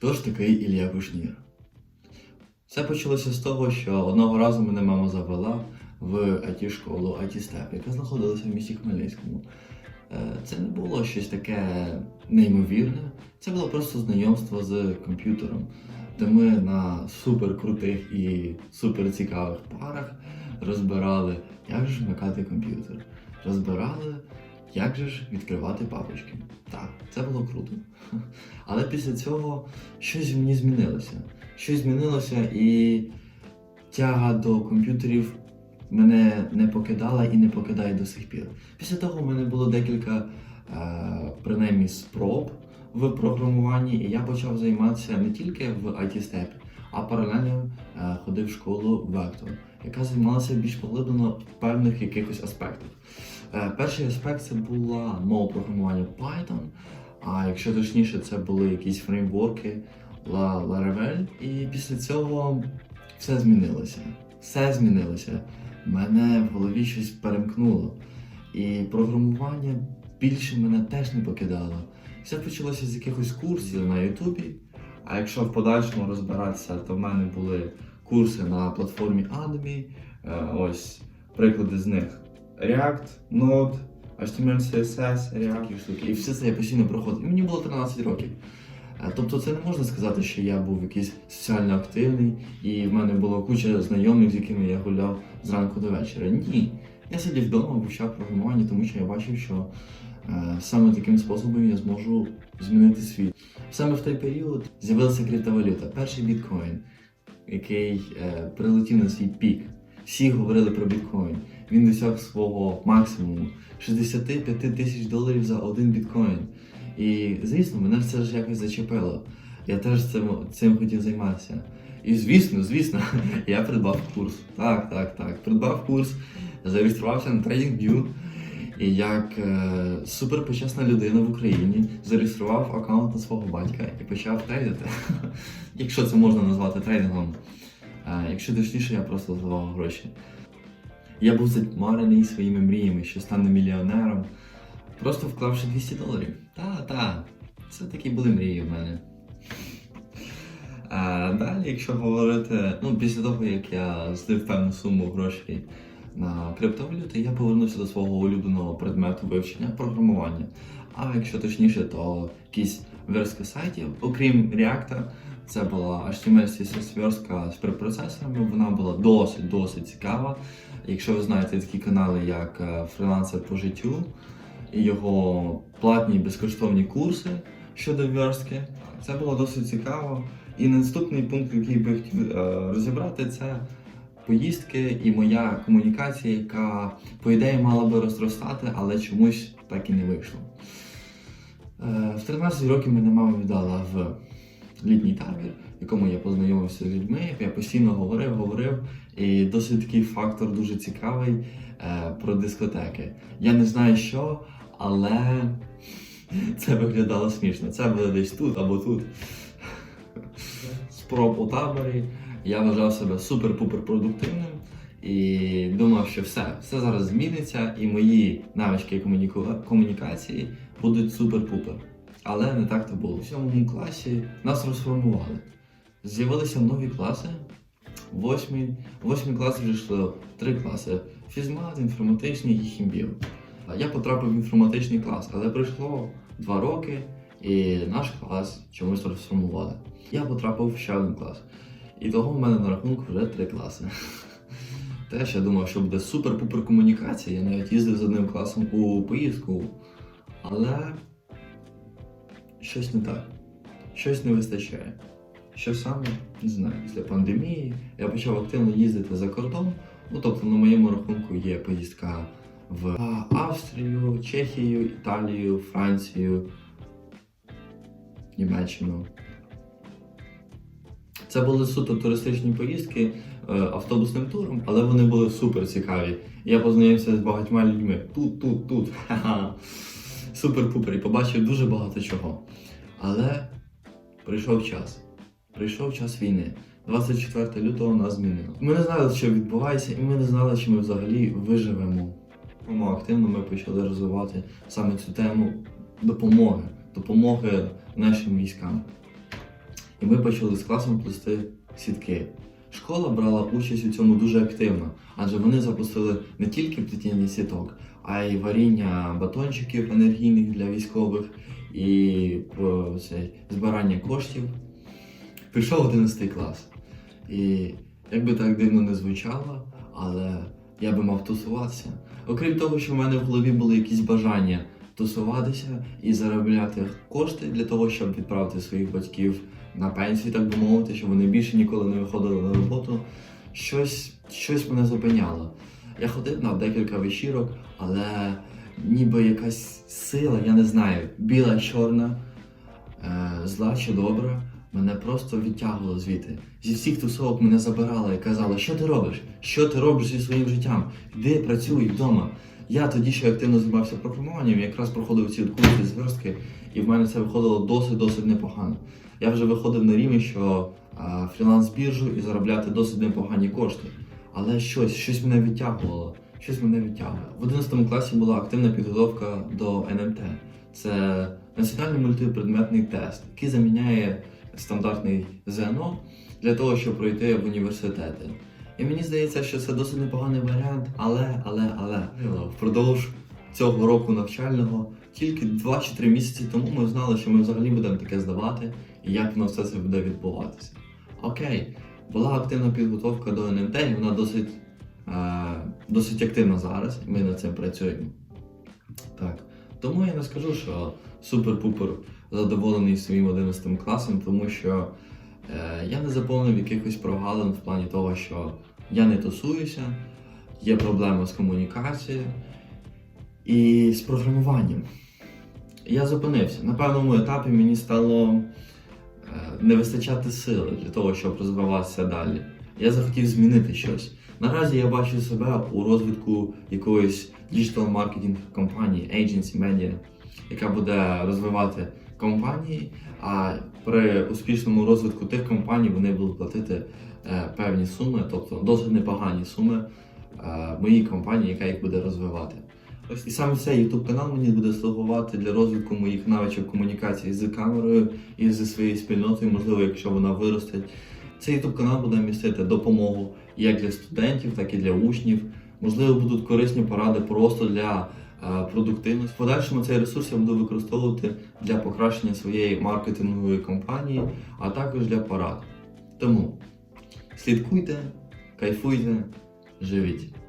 Хто ж такий Ілля Кушнір? Все почалося з того, що одного разу мене мама завела в IT-школу IT-Step, яка знаходилася в місті Хмельницькому. Е, Це не було щось таке неймовірне, це було просто знайомство з комп'ютером, де ми на суперкрутих і суперцікавих парах розбирали, як ж вмикати комп'ютер, розбирали, як же ж відкривати папочки. Так, це було круто. Але після цього щось в мені змінилося. Щось змінилося і тяга до комп'ютерів мене не покидала і не покидає до сих пір. Після того в мене було декілька е, принаймні спроб в програмуванні, і я почав займатися не тільки в IT-степі, а паралельно е, ходив в школу Vector, яка займалася більш поглиблено в певних якихось аспектах. Е, перший аспект це була мова програмування Python, а якщо точніше, це були якісь фреймворки La- Laravel. І після цього все змінилося. Все змінилося. Мене в голові щось перемкнуло. І програмування більше мене теж не покидало. Все почалося з якихось курсів на Ютубі. А якщо в подальшому розбиратися, то в мене були курси на платформі Udemy. Е, Ось приклади з них: React, Node, HTML, CSS, React і штуки. І все це я постійно проходив. І мені було 13 років. Е, Тобто це не можна сказати, що я був якийсь соціально активний і в мене була куча знайомих, з якими я гуляв зранку до вечора. Ні. Я сидів вдома, вивчав програмування, тому що я бачив, що е, саме таким способом я зможу змінити світ. Саме в той період з'явилася криптовалюта, перший біткоін, який е, прилетів на свій пік. Всі говорили про біткоін. Він досяг свого максимуму 65 тисяч доларів за один біткоін. І звісно, мене це ж якось зачепило. Я теж цим, цим хотів займатися. І звісно, звісно, я придбав курс. Так, так, так. Придбав курс, зареєструвався на TradingView. І як е, суперпочесна людина в Україні зареєстрував аккаунт на свого батька і почав трейдити. Якщо це можна назвати трейдингом. А якщо точніше, я просто здавав гроші. Я був затьмарений своїми мріями, що стану мільйонером, просто вклавши 200 доларів. Та, та, це такі були мрії в мене. А далі, якщо говорити, ну, після того, як я злив певну суму грошей на криптовалюти, я повернувся до свого улюбленого предмету вивчення програмування. А якщо точніше, то якісь верстки сайтів, окрім React, це була HTML CSS верстка з препроцесорами. Вона була досить досить цікава. Якщо ви знаєте такі канали, як е, фрилансер по життю і його платні безкоштовні курси щодо верстки, це було досить цікаво. І наступний пункт, який би хотів е, розібрати, це поїздки і моя комунікація, яка, по ідеї, мала би розростати, але чомусь так і не вийшло. Е, В 13 років мене мама віддала в літній табір, в якому я познайомився з людьми, я постійно говорив, говорив. І досить такий фактор дуже цікавий е, про дискотеки. Я не знаю що, але це виглядало смішно. Це було десь тут або тут. Спроб у таборі. Я вважав себе супер-пупер продуктивним і думав, що все, все зараз зміниться, і мої навички комуніку- комунікації будуть супер-пупер. Але не так то було. У сьомому класі нас розформували. З'явилися нові класи. Восьмий, восьмий клас вже йшло три класи: фізмат, інформатичний і хімбіо. Я потрапив в інформатичний клас, але пройшло два роки, і наш клас чомусь розформували. Я потрапив в ще один клас. І того в мене на рахунку вже три класи. Теж я думав, що буде супер-пупер комунікація. Я навіть їздив з одним класом у поїздку. Але щось не так. Щось не вистачає. Що саме, не знаю, після пандемії я почав активно їздити за кордон. Ну, тобто на моєму рахунку є поїздка в Австрію, Чехію, Італію, Францію, Німеччину. Це були суто туристичні поїздки автобусним туром, але вони були супер цікаві. Я познайомився з багатьма людьми. Тут, тут, тут. Супер-пупер. І побачив дуже багато чого. Але прийшов час. Прийшов час війни. 24 лютого нас змінило. Ми не знали, що відбувається, і ми не знали, чи ми взагалі виживемо. Тому активно ми почали розвивати саме цю тему допомоги, допомоги нашим військам. і ми почали з класом плести сітки. Школа брала участь у цьому дуже активно, адже вони запустили не тільки плетіння сіток, а й варіння батончиків енергійних для військових і про збирання коштів. Прийшов 11 клас. І як би так дивно не звучало, але я би мав тусуватися. Окрім того, що в мене в голові були якісь бажання тусуватися і заробляти кошти для того, щоб відправити своїх батьків на пенсію, так би мовити, щоб вони більше ніколи не виходили на роботу. Щось, щось мене зупиняло. Я ходив на декілька вечірок, але ніби якась сила, я не знаю, біла, чорна, е, зла чи добра, мене просто відтягувало звідти. Зі всіх тусовок мене забирали і казали, що ти робиш? Що ти робиш зі своїм життям? Йди, працюй вдома. Я тоді ще активно займався програмуванням, якраз проходив ці курси зверстки, і в мене це виходило досить-досить непогано. Я вже виходив на рівень, що фріланс-біржу і заробляти досить непогані кошти. Але щось, щось мене відтягувало. Щось мене відтягує. В 11 класі була активна підготовка до НМТ. Це національний мультипредметний тест, який заміняє стандартний ЗНО для того, щоб пройти в університети. І мені здається, що це досить непоганий варіант, але, але, але впродовж цього року навчального тільки 2 чи 3 місяці тому ми знали, що ми взагалі будемо таке здавати і як воно все це буде відбуватися. Окей, була активна підготовка до НМТ, і вона досить, е, досить активна зараз, і ми над цим працюємо. Так. Тому я не скажу, що супер-пупер задоволений своїм 11 класом, тому що е, я не заповнив якихось прогалин в плані того, що я не тусуюся, є проблеми з комунікацією і з програмуванням. Я зупинився. На певному етапі мені стало е, не вистачати сили для того, щоб розвиватися далі. Я захотів змінити щось. Наразі я бачу себе у розвитку якоїсь діджитал маркетинг компанії, agency, media, яка буде розвивати компанії, а при успішному розвитку тих компаній вони будуть платити е, певні суми, тобто досить непогані суми е, моїй компанії, яка їх буде розвивати. Ось і саме цей YouTube канал мені буде слугувати для розвитку моїх навичок комунікації з камерою і зі своєю спільнотою, можливо, якщо вона виросте. Цей YouTube канал буде містити допомогу як для студентів, так і для учнів. Можливо, будуть корисні поради просто для е, продуктивності. В подальшому цей ресурс я буду використовувати для покращення своєї маркетингової кампанії, а також для порад. Тому слідкуйте, кайфуйте, живіть.